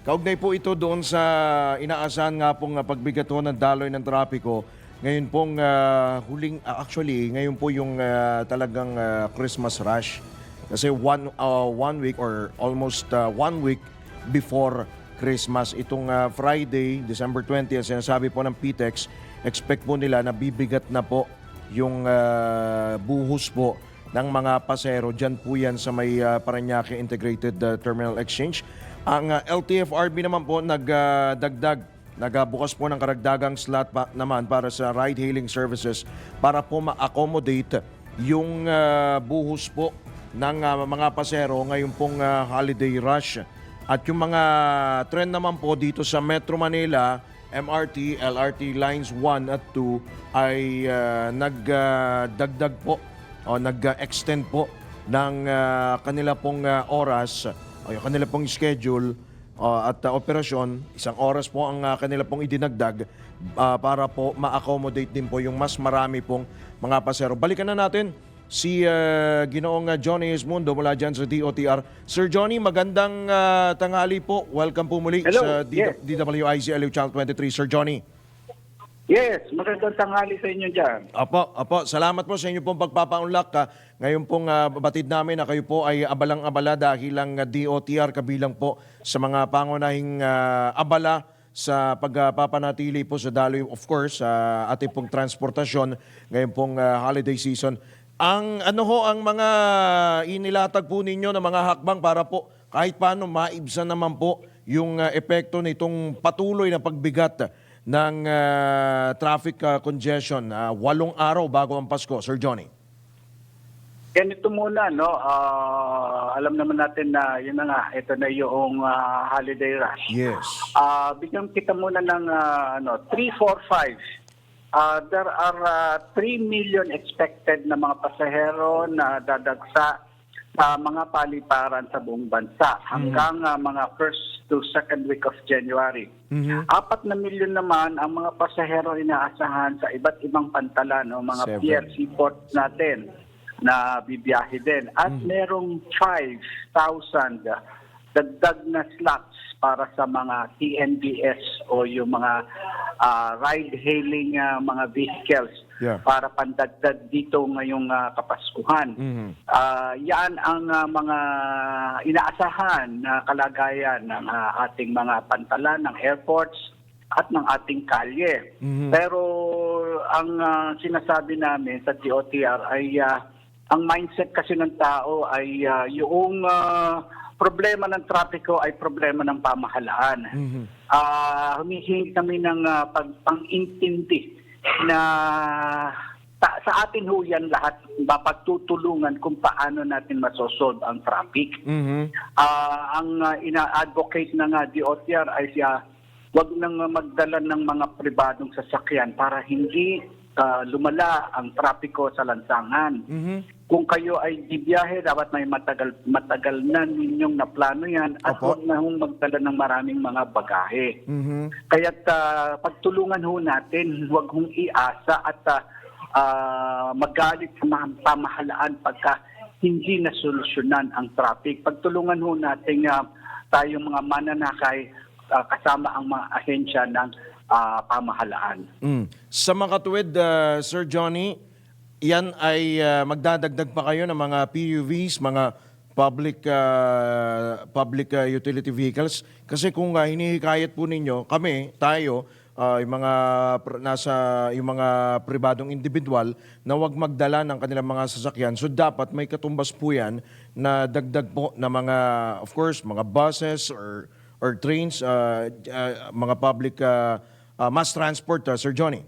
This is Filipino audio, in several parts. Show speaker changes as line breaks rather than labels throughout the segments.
Kaugnay po ito doon sa inaasahan nga pong ah, pagbigat ho ng daloy ng trapiko. Ngayon pong ah, huling, ah, actually, ngayon po yung ah, talagang ah, Christmas rush. Kasi one, ah, one week or almost ah, one week before Christmas. Itong ah, Friday, December 20, ang sinasabi po ng PTEX, expect po nila na bibigat na po yung ah, buhos po ng mga pasero. Diyan po yan sa may ah, Paranaque Integrated ah, Terminal Exchange. Ang ah, LTFRB naman po nagdagdag, nagbukas po ng karagdagang slot pa, naman para sa ride-hailing services para po ma-accommodate yung ah, buhos po ng ah, mga pasero ngayong pong ah, holiday rush. At yung mga trend naman po dito sa Metro Manila, MRT, LRT lines 1 at 2 ay ah, nagdagdag po o nag-extend po ng ah, kanila pong ah, oras o yung kanila pong schedule ah, at ah, operasyon. Isang oras po ang ah, kanila pong idinagdag ah, para po ma-accommodate din po yung mas marami pong mga pasero. Balikan na natin si ah, Ginoong Johnny Esmundo mula dyan sa DOTR. Sir Johnny, magandang ah, tanghali po. Welcome po muli
Hello,
sa D-
yes.
DWIC LU Channel 23. Sir Johnny.
Yes, magandang tanghali sa inyo dyan.
Apo, apo, salamat po sa inyo pong pagpapaunlak. ka. Ngayon pong ah, batid namin na kayo po ay abalang-abala dahil ang DOTR kabilang po sa mga pangunahing ah, abala sa pagpapanatili po sa daloy, of course, sa ating pong transportasyon ngayon pong ah, holiday season. Ang ano ho ang mga inilatag po ninyo na mga hakbang para po kahit paano maibsan naman po yung ah, epekto nitong patuloy na pagbigat ng ah, traffic ah, congestion. ah, walong araw bago ang Pasko, Sir Johnny.
Ganito muna, no? Ah, alam naman natin na yun na nga, ito na yung ah, holiday rush.
Yes.
Ah, bigyan kita muna ng ah, ano, 3, 4, 5. Ah, there are ah, 3 million expected na mga pasahero na dadagsa sa mga paliparan sa buong bansa hanggang ah, mga first to second week of January. Apat na milyon naman ang mga pasahero inaasahan sa iba't ibang pantalan o mga
Seven.
pier seaports natin na bibiyahe din. At merong 5,000 dagdag na slots para sa mga TNBS o yung mga ah, ride-hailing ah, mga vehicles
Yeah.
para pandagdag dito ngayong ah, Kapaskuhan.
Mhm.
Ah, yan ang ah, mga inaasahan na kalagayan ng ah, ating mga pantalan, ng airports at ng ating kalye. Pero ang ah, sinasabi namin sa DOTR ay ah, ang mindset kasi ng tao ay ah, yung ah, problema ng trapiko ay problema ng pamahalaan. Ah, humihingi kami ng ah, pagpang-intindi na ta- sa atin ho yan lahat mapagtutulungan kung paano natin masosolve ang traffic.
Mhm.
Ah, ang ah, ina-advocate ng uh, DOTR ay siya wag nang magdala ng mga pribadong sasakyan para hindi ah, lumala ang trapiko sa lansangan.
Mhm.
Kung kayo ay bibiyahe, dapat may matagal matagal na ninyong naplano yan at
Opo.
huwag na hong magdala ng maraming mga bagahe.
Mhm.
Kaya't ah, pagtulungan ho natin, huwag hong iasa at ah, ah, magalit sa mga pamahalaan pagka hindi na solusyonan ang traffic. Pagtulungan ho natin ah, tayong mga mananakay ah, kasama ang mga ahensya ng ah, pamahalaan.
Mm. Sa mga katuwid, ah, Sir Johnny, yan ay ah, magdadagdag pa kayo ng mga PUVs, mga public ah, public ah, utility vehicles kasi kung uh, hinihikayat po ninyo kami tayo ah, yung mga nasa yung mga pribadong individual na wag magdala ng kanilang mga sasakyan so dapat may katumbas po yan na dagdag po na mga of course mga buses or or trains ah, ah, mga public ah, ah, mass transport ah, Sir Johnny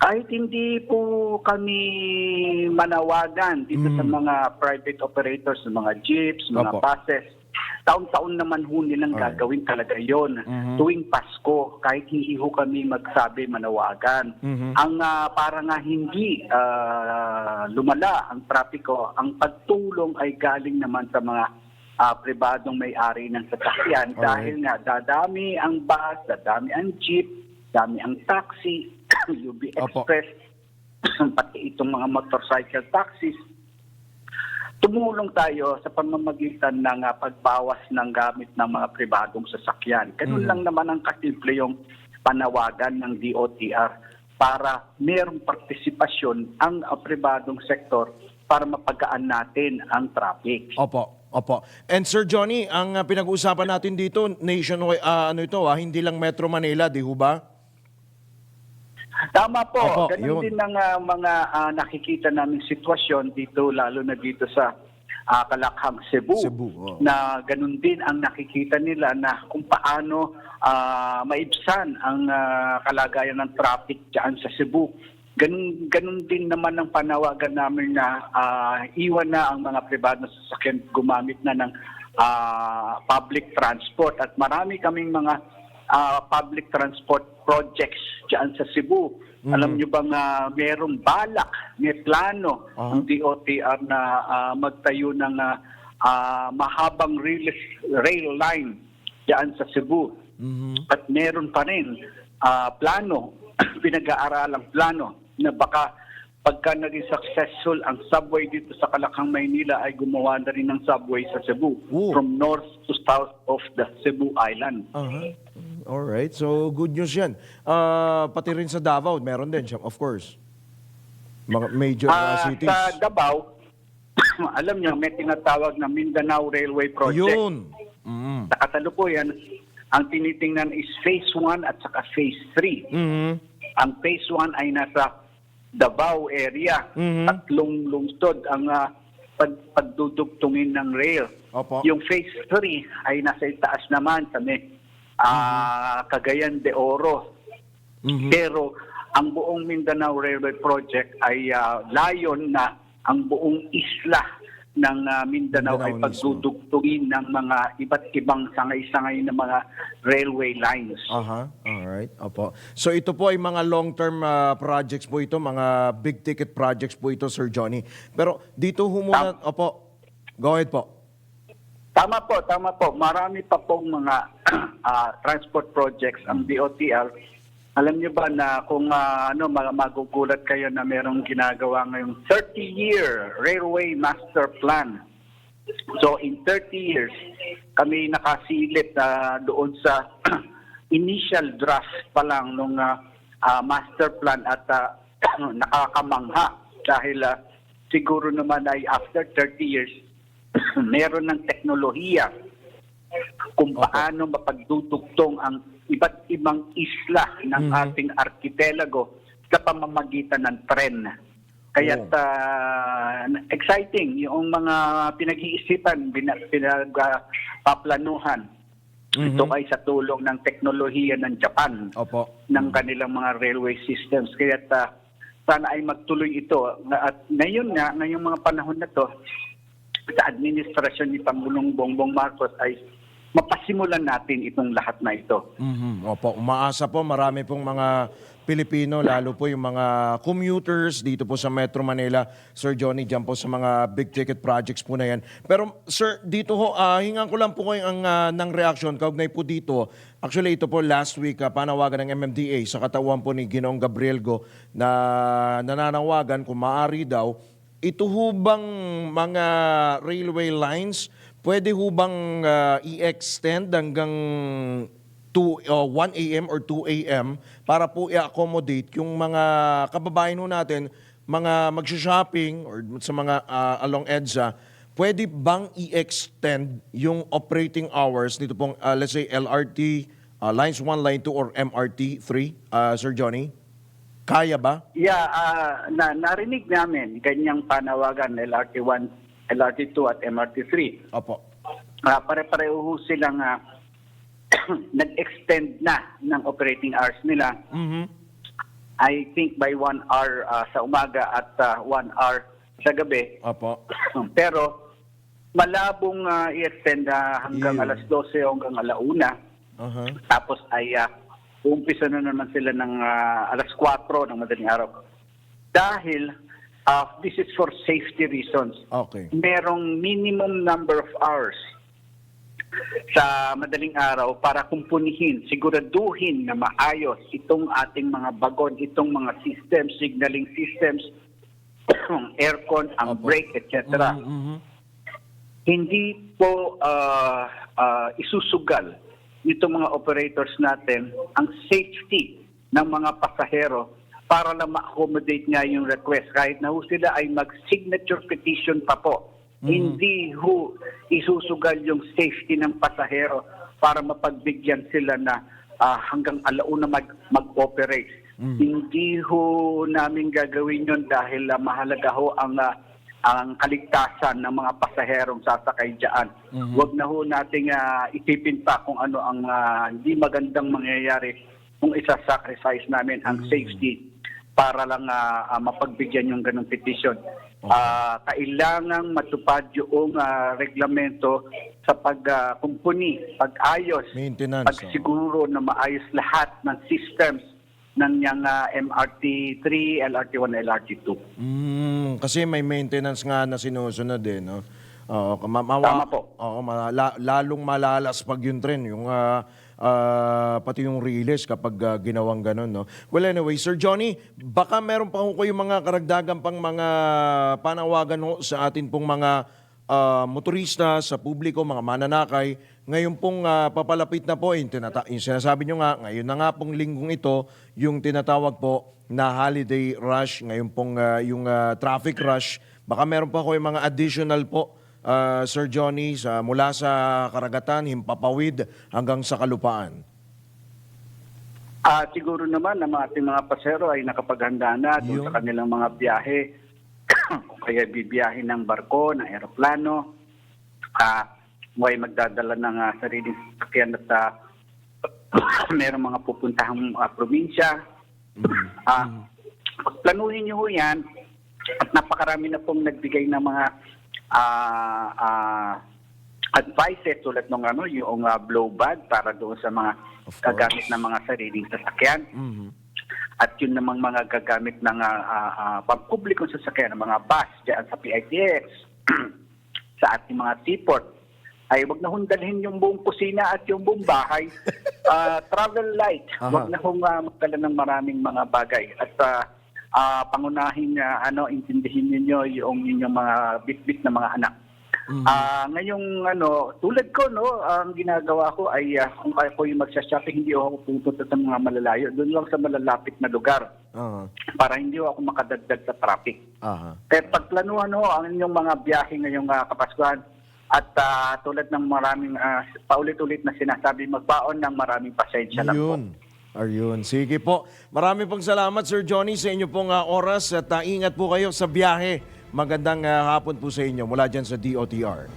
Kahit hindi po kami manawagan dito sa mga private operators, sa mga jeeps, mga
Opo.
buses, taon-taon naman ho nilang
Alright.
gagawin talaga yon tuwing Pasko kahit hindi ho kami magsabi manawagan. Ang ah, para nga hindi ah, lumala ang trapiko, ang pagtulong ay galing naman sa mga ah, pribadong may-ari ng sasakyan
Alright.
dahil nga dadami ang bus, dadami ang jeep, dami ang taxi, UB. Express, pati itong mga motorcycle taxis. tumulong tayo sa pamamagitan ng ah, pagbawas ng gamit ng mga pribadong sasakyan. Ganun lang naman ang kasimple yung panawagan ng DOTR para mayroong partisipasyon ang ah, pribadong sektor para mapagaan natin ang traffic.
Opo, opo. And Sir Johnny, ang uh, pinag-uusapan natin dito, nationwide, ah, ano ito, ah, hindi lang Metro Manila, di ho ba?
Tama po.
Opo,
Ganun
yun.
din ang ah, mga ah, nakikita namin sitwasyon dito, lalo na dito sa ah, Kalakhang, Cebu.
Cebu, oo.
Na ganun din ang nakikita nila na kung paano ah, maibsan ang ah, kalagayan ng traffic dyan sa Cebu. Ganun, ganun din naman ang panawagan namin na ah, iwan na ang mga pribado na sasakyan gumamit na ng ah, public transport at marami kaming mga ah, public transport projects dyan sa Cebu. Alam niyo bang ah, merong balak, may plano
Aha.
ang DOTR na ah, magtayo ng ah, ah, mahabang rail, rail line dyan sa Cebu.
Mhm.
At meron pa rin ah, plano, pinag-aaralang plano na baka pagka naging successful ang subway dito sa Kalakang, Maynila ay gumawa na rin ng subway sa Cebu
Oo.
from north to south of the Cebu Island.
Aha. Alright, so good news yan. Ah, pati rin sa Davao, meron din, siya, of course. Mga major Ah, cities.
sa Davao, alam niyo, may tinatawag na Mindanao Railway Project.
Yun. Mm.
Sa kasalukuyan, ang tinitingnan is Phase 1 at saka Phase 3.
Mhm.
Ang Phase 1 ay nasa Davao area.
Mhm.
Tatlong lungsod ang ah, pag pagdudugtungin ng rail.
Opo.
Yung Phase 3 ay nasa itaas naman may ah, Cagayan de Oro.
Mhm.
Pero ang buong Mindanao Railway Project ay ah, layon na ang buong isla ng ah, Mindanao,
Mindanao
ay pagdudugtungin ng mga iba't ibang sangay-sangay na mga railway lines.
Aha, alright. Opo. So ito po ay mga long-term ah, projects po ito, mga big ticket projects po ito, Sir Johnny. Pero dito ho muna, opo, go ahead po.
Tama po, tama po. Marami pa pong mga ah, transport projects ang DOTR. Alam niyo ba na kung ah, ano mga magugulat kayo na merong ginagawa ngayong 30-year Railway Master Plan. So in 30 years, kami nakasilip na doon sa initial draft pa lang nung ah, ah, master plan at ah, nakakamangha dahil ah, siguro naman ay after 30 years meron ng teknolohiya kung paano mapagdudugtong ang iba't ibang isla ng
Mhm.
ating arkipelago sa pamamagitan ng tren. Kaya
Oo.
exciting yung mga pinag-iisipan, pinagpaplanuhan.
Mhm.
Ito ay sa tulong ng teknolohiya ng Japan
Opo.
ng kanilang mga railway systems. Kaya ta, sana ay magtuloy ito. At ngayon nga, ngayong mga panahon na to, sa administrasyon ni Pangulong Bongbong Marcos ay mapasimulan natin itong lahat na ito.
Mhm. Opo, umaasa po marami pong mga Pilipino, lalo po yung mga commuters dito po sa Metro Manila. Sir Johnny, dyan po sa mga big ticket projects po na yan. Pero sir, dito ho, ah, hingan ko lang po kayo ang, ah, ng reaksyon kaugnay po dito. Actually, ito po last week, ah, panawagan ng MMDA sa katawan po ni Ginoong Gabriel Go na nananawagan kung maaari daw, ito ho bang mga railway lines, pwede ho bang ah, i-extend hanggang 2, uh, 1 a.m. or 2 a.m. para po i-accommodate yung mga kababayan ho natin, mga magsha-shopping or sa mga ah, along EDSA, pwede bang i-extend yung operating hours nito pong, ah, let's say, LRT, ah, Lines 1, Line 2, or MRT 3, ah, Sir Johnny? Kaya ba?
Yeah, ah, na, narinig namin ganyang panawagan LRT1, LRT2 at MRT3.
Opo.
Ah, pare-pareho ho silang ah, nag-extend na ng operating hours nila.
Mhm.
I think by one hour ah, sa umaga at ah, one hour sa gabi.
Opo.
Pero malabong ah, i-extend ah, hanggang
Yun.
alas 12 o hanggang alauna.
Aha.
Tapos ay uh, umpisa na naman sila ng ah, alas 4 ng madaling araw. Dahil ah, this is for safety reasons.
Okay.
Merong minimum number of hours sa madaling araw para kumpunihin, siguraduhin na maayos itong ating mga bagon, itong mga systems, signaling systems, aircon, ang
Opo.
brake, etc.
Mhm, mhm.
hindi po ah, ah, isusugal nitong mga operators natin ang safety ng mga pasahero para lang ma-accommodate niya yung request. Kahit na ho sila ay mag-signature petition pa po. Hindi ho isusugal yung safety ng pasahero para mapagbigyan sila na ah, hanggang alauna mag- mag-operate. Hindi ho namin gagawin yon dahil ah, mahalaga ho ang ah, ang kaligtasan ng mga pasaherong sasakay diyan. Huwag na ho nating ah, isipin pa kung ano ang ah, hindi magandang mangyayari kung isa-sacrifice namin ang safety para lang ah, mapagbigyan yung ganong petition. Ah, kailangang matupad yung ah, reglamento sa pagkumpuni, pag-ayos,
Maintenance,
pagsiguro na maayos lahat ng systems ng yung MRT3, LRT1, LRT2.
Mm, kasi may maintenance nga na sinusunod eh, no? Oo, ma- mawa-
Tama po.
Oo, ma- la- lalong malalas pag yung tren, yung ah, ah, pati yung release kapag ah, ginawang ganun, no? Well, anyway, Sir Johnny, baka meron pa ho kayo mga karagdagan pang mga panawagan ho sa atin pong mga ah, motorista, sa publiko, mga mananakay. Ngayon pong ah, papalapit na po, yung, tinata- yung sinasabi nyo nga, ngayon na nga pong linggong ito, yung tinatawag po na holiday rush, ngayon pong ah, yung ah, traffic rush, baka meron pa ko yung mga additional po, ah, Sir Johnny, sa, mula sa karagatan, himpapawid hanggang sa kalupaan.
Ah, siguro naman na mga ating mga pasero ay nakapaghanda na doon sa kanilang mga biyahe. Kung kaya bibiyahe ng barko, ng eroplano, ah, may magdadala ng ah, sariling sasakyan at ah, mayroong mga pupuntahang ah, probinsya. Ah, planuhin niyo ho yan at napakarami na pong nagbigay ng mga ah, ah, advices tulad ng ano, yung ah, blow bag para doon sa mga gagamit ng mga sariling sasakyan
Mhm.
at yun namang mga gagamit ng uh, uh, pampublikong sasakyan, ng mga bus dyan sa PITX, sa ating mga seaport, ay wag na hong dalhin yung buong kusina at yung buong bahay. Ah, travel light.
Aha.
Wag na hong uh, magdala ng maraming mga bagay. At ah, ah, pangunahing ah, ano, intindihin ninyo yung inyong mga bitbit na mga anak. Ah, ngayong ano, tulad ko no, ang ginagawa ko ay ah, kung kaya ko yung magsha-shopping, hindi ako pupunta sa mga malalayo. Doon lang sa malalapit na lugar
Aha.
para hindi ako makadagdag sa traffic.
Aha.
Kaya pagplanuhan ho ang inyong mga biyahe ngayong uh, Kapaskuhan at ah, tulad ng maraming ah, paulit-ulit na sinasabi, magbaon ng maraming pasensya lang po.
Yun. Ayun. Sige po. Marami pong salamat, Sir Johnny, sa inyo pong ah, oras at ah, ingat po kayo sa biyahe. Magandang ah, hapon po sa inyo mula dyan sa DOTR.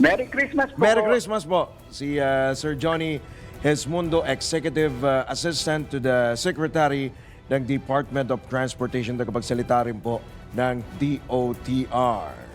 Merry Christmas po!
Merry Christmas po. Si ah, Sir Johnny Hesmundo, Executive ah, Assistant to the Secretary ng Department of Transportation, tagapagsalita rin po ng DOTR.